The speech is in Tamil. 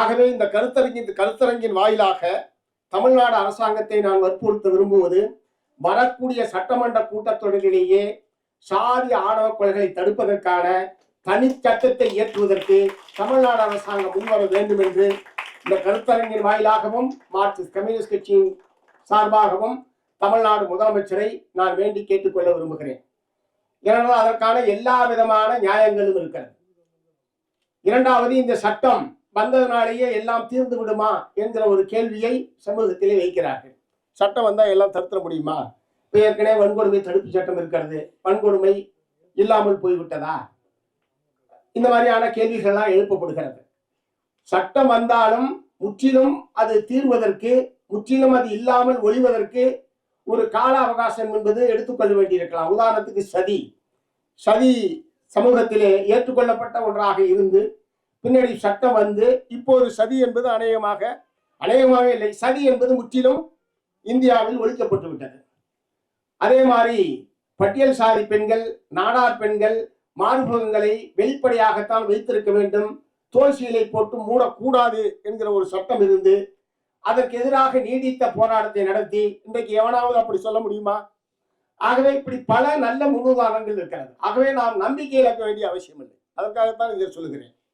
ஆகவே இந்த கருத்தரங்கின் இந்த கருத்தரங்கின் வாயிலாக தமிழ்நாடு அரசாங்கத்தை நான் வற்புறுத்த விரும்புவது வரக்கூடிய சட்டமன்ற கூட்டத்தொடரிலேயே சாதி ஆணவ கொலைகளை தடுப்பதற்கான தனி சட்டத்தை இயற்றுவதற்கு தமிழ்நாடு அரசாங்கம் முன்வர வேண்டும் என்று இந்த கருத்தரங்கின் வாயிலாகவும் மார்க்சிஸ்ட் கம்யூனிஸ்ட் கட்சியின் சார்பாகவும் தமிழ்நாடு முதலமைச்சரை நான் வேண்டி கேட்டுக்கொள்ள விரும்புகிறேன். ஏனென்றால் அதற்கான எல்லா விதமான நியாயங்களும் இருக்கிறது. இரண்டாவது இந்த சட்டம் வந்ததுனாலேயே எல்லாம் தீர்ந்து விடுமா என்கிற ஒரு கேள்வியை சமூகத்திலே வைக்கிறார்கள். சட்டம் வந்தால் எல்லாம் தடுத்துட முடியுமா? இப்போ ஏற்கனவே வன்கொடுமை தடுப்பு சட்டம் இருக்கிறது. வன்கொடுமை இல்லாமல் போய்விட்டதா? இந்த மாதிரியான கேள்விகள்லாம் எழுப்பப்படுகிறது. சட்டம் வந்தாலும் முற்றிலும் அது தீர்வதற்கு முற்றிலும் அது இல்லாமல் ஒழிவதற்கு ஒரு கால அவகாசம் என்பது எடுத்துக்கொள்ள வேண்டியிருக்கலாம். உதாரணத்துக்கு சதி. சதி சமூகத்திலே ஏற்றுக்கொள்ளப்பட்ட ஒன்றாக இருந்து பின்னாடி சட்டம் வந்து இப்போது சதி என்பது அநேகமாக அநேகமாக இல்லை. சதி என்பது முற்றிலும் இந்தியாவில் ஒழிக்கப்பட்டு விட்டது. அதே மாதிரி பட்டியல் சாதி பெண்கள் நாடார் பெண்கள் மார்பகங்களை வெளிப்படையாகத்தான் வைத்திருக்க வேண்டும். தோல் சீலை போட்டு மூடக்கூடாது என்கிற ஒரு சட்டம் இருந்து அதற்கு எதிராக நீடித்த போராட்டத்தை நடத்தி இன்றைக்கு எவனாவது அப்படி சொல்ல முடியுமா? ஆகவே இப்படி பல நல்ல முன்னுதாரணங்கள் இருக்கிறது. ஆகவே நாம் நம்பிக்கை இழக்க வேண்டிய அவசியம் இல்லை அதற்காகத்தான் இதை சொல்லுகிறேன்.